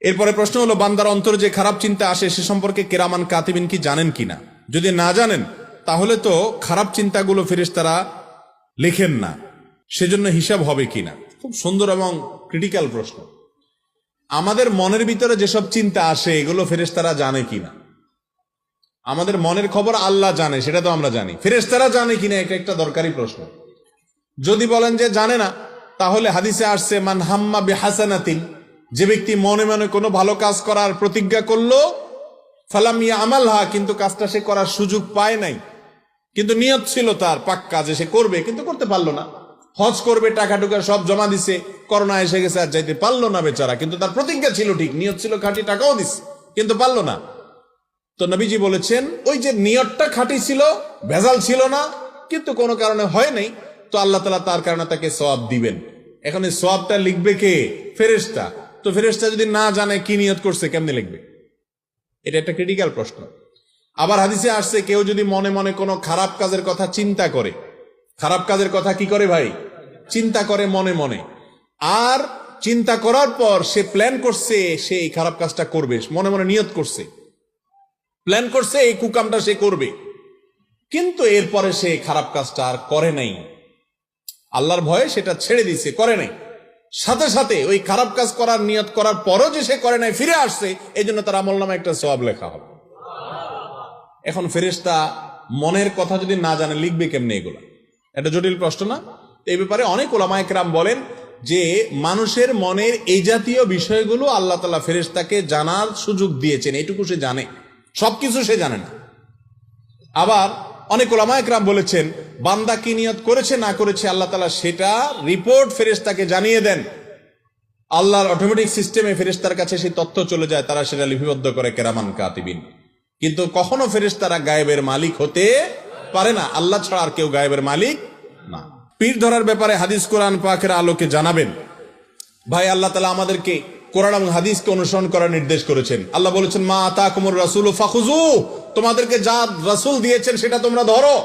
এরপরে প্রশ্ন হলো, বান্দার অন্তরে যে খারাপ চিন্তা আসে সে সম্পর্কে কেরামান কাতিবিন কি জানেন কিনা? যদি না জানেন, তাহলে তো খারাপ চিন্তাগুলো ফেরেশতারা লেখেন না। সেজন্য হিসাব হবে কিনা? খুব সুন্দর এবং ক্রিটিক্যাল প্রশ্ন। আমাদের মনের ভিতরে যেসব চিন্তা আসে, এগুলো ফেরেশতারা জানে কি না আমাদের মনের খবর আল্লাহ জানে, সেটা তো আমরা জানি। ফেরেশতারা জানে কিনা, এটা একটা দরকারি প্রশ্ন। যদি বলেন যে জানে না, তাহলে হাদিসে আসছে, মান হাম্মা বেহাসানাতিন যে ব্যক্তি মনে মনে কোনো ভালো কাজ করার প্রতিজ্ঞা করল ফালামিয়া আমাল হা কিন্তু কাজটা সে করার সুযোগ পায় নাই। কিন্তু নিয়ত ছিল তার পাক্কা যে সে করবে, কিন্তু করতে পারল না। হজ করবে, টাকা টুকা সব জমা দিছে, করোনা এসে গেছে আর যাইতে পারল না বেচারা। কিন্তু তার প্রতিজ্ঞা ছিল ঠিক, নিয়ত ছিল খাঁটি টাকাও দিচ্ছে কিন্তু পারল না। তো নবীজি বলেছেন, ওই যে নিয়তটা খাঁটি ছিল, ভেজাল ছিল না, কিন্তু কোনো কারণে হয় নাই। তো আল্লাহ তালা তার কারণে তাকে সওয়াব দিবেন। এখন এই সওয়াবটা লিখবে কে? ফেরেশতা। তো ফেরেশতা যদি না জানে কি নিয়ত করছে, কেমনে লিখবে? এটা একটা ক্রিটিক্যাল প্রশ্ন। আবার হাদিসে আসছে, কেউ যদি মনে মনে কোনো খারাপ কাজের কথা চিন্তা করে, খারাপ কাজের কথা কি করে ভাই? চিন্তা করে মনে মনে। আর চিন্তা করার পর সে প্ল্যান করছে, সে এই খারাপ কাজটা করবে, মনে মনে নিয়ত করছে। প্ল্যান করছে, এই কুকামটা সে করবে। কিন্তু এরপরে সে খারাপ কাজটা আর করে নাই। আল্লাহর ভয়ে সেটা ছেড়ে দিছে, করে নাই। সাথে সাথে ওই খারাপ কাজ করার নিয়ত করার পরও যে সে করে নাই, ফিরে আসছে, এই জন্য তার আমল নামে একটা সবাব লেখা হবে। এখন ফেরেশতা মনের কথা যদি না জানে, লিখবে কেমনে এগুলা? এটা জটিল প্রশ্ন না? এই ব্যাপারে অনেক ওলামায়করাম বলেন যে, মানুষের মনের এই জাতীয় বিষয়গুলো আল্লাহ তালা ফেরেশতাকে জানার সুযোগ দিয়েছেন, এইটুকু সে জানে। সবকিছু সে জানে না। আবার অনেক ওলামায়করাম বলেছেন, বান্দা কি নিয়ত করেছে, না করেছে, আল্লাহ তালা সেটা রিপোর্ট ফেরেশতাকে জানিয়ে দেন। আল্লাহর অটোমেটিক সিস্টেমে ফেরেশতার কাছে সেই তথ্য চলে যায়, তারা সেটা লিপিবদ্ধ করে কেরামান কাতিবিন। কিন্তু কখনো ফেরেশতারা গায়েবের মালিক হতে পারে না, আল্লাহ ছাড়া আর কেউ গায়েবের মালিক না। পীর ধরার ব্যাপারে হাদিস কোরআন পাকের আলোকে জানাবেন, ভাই, আল্লাহ তালা আমাদেরকে কোরআন এবং হাদিসকে অনুসরণ করার নির্দেশ করেছেন। আল্লাহ বলেছেন, মা আতা কুমর রাসুল ফাখুজু তোমাদেরকে যা রাসুল দিয়েছেন সেটা তোমরা ধরো।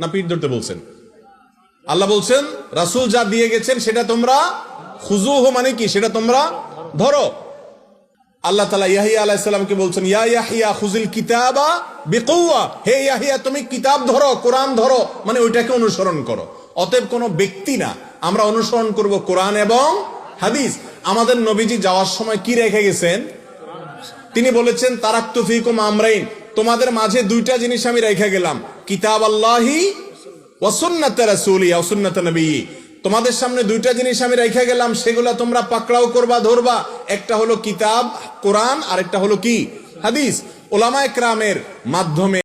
না পীর ধরতে বলছেন। আল্লাহ বলছেন, রাসুল যা দিয়ে গেছেন সেটা তোমরা খুজু মানে কি? সেটা তোমরা ধরো। আল্লাহ তালা ইয়াহিয়া আলাহিসাল্লামকে বলছেন, ইয়া ইয়াহিয়া খুজিল কিতাবা বেকৌয়া হে ইয়াহিয়া, তুমি কিতাব ধরো, কোরআন ধরো মানে ওইটাকে অনুসরণ করো। অতএব কোনো ব্যক্তি না, আমরা অনুসরণ করব কোরআন এবং হাদিস। আমাদের নবীজি যাওয়ার সময় কি রেখে গেছেন? তিনি বলেছেন, তারাক্তু ফিকুম আমরাইন। তোমাদের মাঝে দুইটা জিনিস আমি রেখে গেলাম। কিতাব আল্লাহি তোমাদের সামনে দুইটা জিনিস আমি রেখে গেলাম, সেগুলা তোমরা পাকড়াও করবা, ধরবা। একটা হলো কিতাব, কোরআন আর একটা হলো কি? হাদিস। ওলামা একরামের মাধ্যমে